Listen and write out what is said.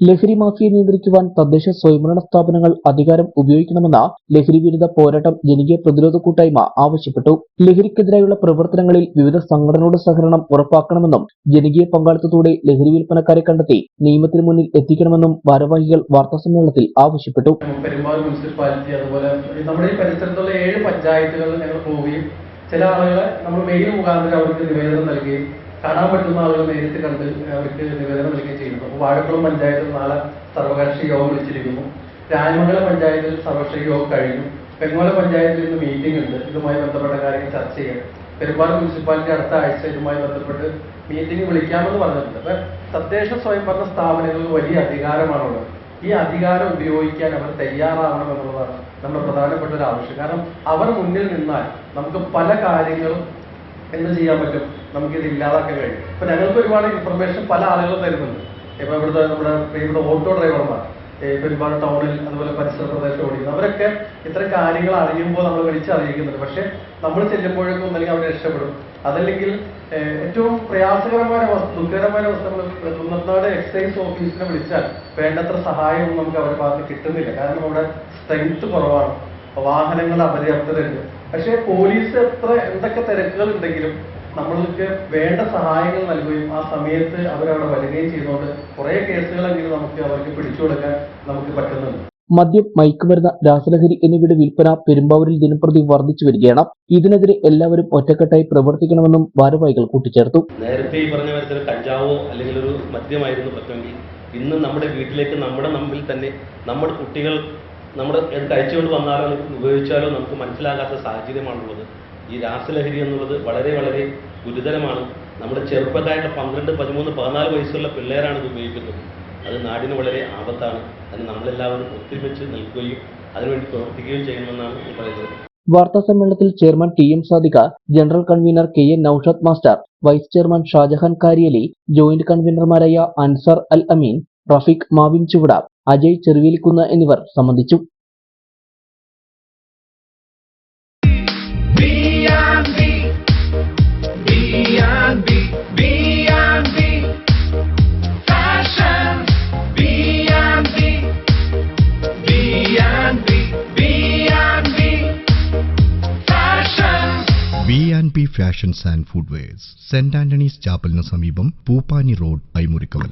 ലഹരി മാഫിയെ നിയന്ത്രിക്കുവാൻ തദ്ദേശ സ്വയംഭരണ സ്ഥാപനങ്ങൾ അധികാരം ഉപയോഗിക്കണമെന്ന ലഹരി വിരുദ്ധ പോരാട്ടം ജനകീയ പ്രതിരോധ കൂട്ടായ്മ ആവശ്യപ്പെട്ടു. ലഹരിക്കെതിരായുള്ള പ്രവർത്തനങ്ങളിൽ വിവിധ സംഘടനകളുടെ സഹകരണം ഉറപ്പാക്കണമെന്നും ജനകീയ പങ്കാളിത്തത്തോടെ ലഹരി വിൽപ്പനക്കാരെ കണ്ടെത്തി നിയമത്തിന് മുന്നിൽ എത്തിക്കണമെന്നും ഭാരവാഹികൾ വാർത്താസമ്മേളനത്തിൽ ആവശ്യപ്പെട്ടു. മുനിസിപ്പാലിറ്റി അതുപോലെ നമ്മുടെ പരിസരത്തുള്ള ഏഴ് പഞ്ചായത്തുകളിൽ ചില ആളുകളെ നമ്മൾ മെയിൽ മുഖാന്തരം അവർക്ക് നിവേദനം നൽകുകയും കാണാൻ പറ്റുന്ന ആളുകൾ നേരിട്ട് കണ്ട് അവർക്ക് നിവേദനം നൽകുകയും ചെയ്യുന്നു. അപ്പോൾ വാഴക്കുളം പഞ്ചായത്തിൽ നാളെ സർവകക്ഷി യോഗം വിളിച്ചിരിക്കുന്നു. രായമംഗലം പഞ്ചായത്തിൽ സർവകക്ഷി യോഗം കഴിഞ്ഞു. പെങ്ങോല പഞ്ചായത്തിൽ ഇന്ന് മീറ്റിംഗ് ഉണ്ട്. ഇതുമായി ബന്ധപ്പെട്ട കാര്യങ്ങൾ ചർച്ച ചെയ്യണം പെരുമ്പാവൂർ മുനിസിപ്പാലിറ്റി അടുത്ത ആഴ്ച ഇതുമായി ബന്ധപ്പെട്ട് മീറ്റിംഗ് വിളിക്കാമെന്ന് പറഞ്ഞിട്ടുണ്ട്. അപ്പൊ തദ്ദേശ സ്വയംഭരണ സ്ഥാപനങ്ങൾക്ക് വലിയ അധികാരമാണുള്ളത്. ഈ അധികാരം ഉപയോഗിക്കാൻ അവർ തയ്യാറാവണം എന്നുള്ളതാണ് നമ്മുടെ പ്രധാനപ്പെട്ട ഒരു ആവശ്യം. കാരണം അവർ മുന്നിൽ നിന്നാൽ നമുക്ക് പല കാര്യങ്ങളും എന്ത് ചെയ്യാൻ പറ്റും? നമുക്കിത് ഇല്ലാതാക്കാൻ കഴിയും. ഇപ്പൊ ഞങ്ങൾക്ക് ഒരുപാട് ഇൻഫർമേഷൻ പല ആളുകളും തരുന്നുണ്ട്. ഇപ്പൊ ഇവിടുത്തെ നമ്മുടെ ഇവിടെ ഓട്ടോ ഡ്രൈവർമാർ ഈ ഒരുപാട് ടൗണിൽ അതുപോലെ പരിസര പ്രദേശത്ത് ഓടിക്കുന്നു അവരൊക്കെ ഇത്ര കാര്യങ്ങൾ അറിയുമ്പോൾ നമ്മൾ വിളിച്ചറിയിക്കുന്നുണ്ട്. പക്ഷെ നമ്മൾ ചെല്ലുമ്പോഴേക്കും ഒന്നല്ലെങ്കിൽ അവിടെ രക്ഷപ്പെടും. അതല്ലെങ്കിൽ ഏറ്റവും പ്രയാസകരമായ അവസ്ഥ ദുഃഖകരമായ അവസ്ഥ കുന്നത്താട് എക്സൈസ് ഓഫീസിനെ വിളിച്ചാൽ വേണ്ടത്ര സഹായമൊന്നും നമുക്ക് അവരുടെ ഭാഗത്ത് കിട്ടുന്നില്ല. കാരണം അവിടെ സ്ട്രെങ്ത് കുറവാണ്. വാഹനങ്ങൾ അപര്യാപ്തരുണ്ട് പക്ഷേ പോലീസ് എത്ര എന്തൊക്കെ തിരക്കുകൾ ഉണ്ടെങ്കിലും നമ്മൾക്ക് വേണ്ട സഹായങ്ങൾ നൽകുകയും ആ സമയത്ത് അവരവിടെ വരികയും ചെയ്യുന്നതുകൊണ്ട് കുറെ കേസുകളെങ്കിലും നമുക്ക് അവർക്ക് പിടിച്ചു കൊടുക്കാൻ നമുക്ക് പറ്റുന്നുണ്ട്. മദ്യം മയക്കുമരുന്ന് രാസലഹരി എന്നിവയുടെ വിൽപ്പന പെരുമ്പാവൂരിൽ ദിനംപ്രതി വർദ്ധിച്ചു വരികയാണ്. ഇതിനെതിരെ എല്ലാവരും ഒറ്റക്കെട്ടായി പ്രവർത്തിക്കണമെന്നും ഭാരവാഹികൾ കൂട്ടിച്ചേർത്തു. നേരത്തെ ഈ പറഞ്ഞ കാര്യത്തിൽ കഞ്ചാവോ അല്ലെങ്കിൽ ഒരു മദ്യമായിരുന്നു പറ്റുമെങ്കിൽ ഇന്ന് നമ്മുടെ വീട്ടിലേക്ക് നമ്മുടെ മുമ്പിൽ തന്നെ നമ്മുടെ കുട്ടികൾ നമ്മുടെ എന്ത് അയച്ചുകൊണ്ട് വന്നാലോ ഉപയോഗിച്ചാലോ നമുക്ക് മനസ്സിലാകാത്ത സാഹചര്യമാണുള്ളത്. ഈ രാസലഹരി എന്നുള്ളത് വളരെ വളരെ ഗുരുതരമാണ്. നമ്മുടെ ചെറുപ്പക്കാരുടെ പന്ത്രണ്ട് പതിമൂന്ന് പതിനാല് വയസ്സുള്ള പിള്ളേരാണ് ഇത് ഉപയോഗിക്കുന്നത്. അത് നാടിന് വളരെ ആപത്താണ്. അതിന് നമ്മളെല്ലാവരും ഒത്തൊരുമിച്ച് നിൽക്കുകയും അതിനുവേണ്ടി പ്രവർത്തിക്കുകയും ചെയ്യണമെന്നാണ് പറയുന്നത്. വാർത്താ സമ്മേളനത്തിൽ chairman T M Sadhika general convener K N Noushad master vice chairman Shajahan Kariyali joint കൺവീനർമാരായ Ansar Al Ameen Rafeeq മാവിൻ ചുവട അജയ് ചെറുവേലിക്കുന്ന് എന്നിവർ സംബന്ധിച്ചു. B&B, B&B, B&B, fashion, B&B, B&B, B&B, fashion. B fashions and footwears saint Antony's ചാപ്പലിന് സമീപം പൂപ്പാനി റോഡ് ഐമുറിക്കവല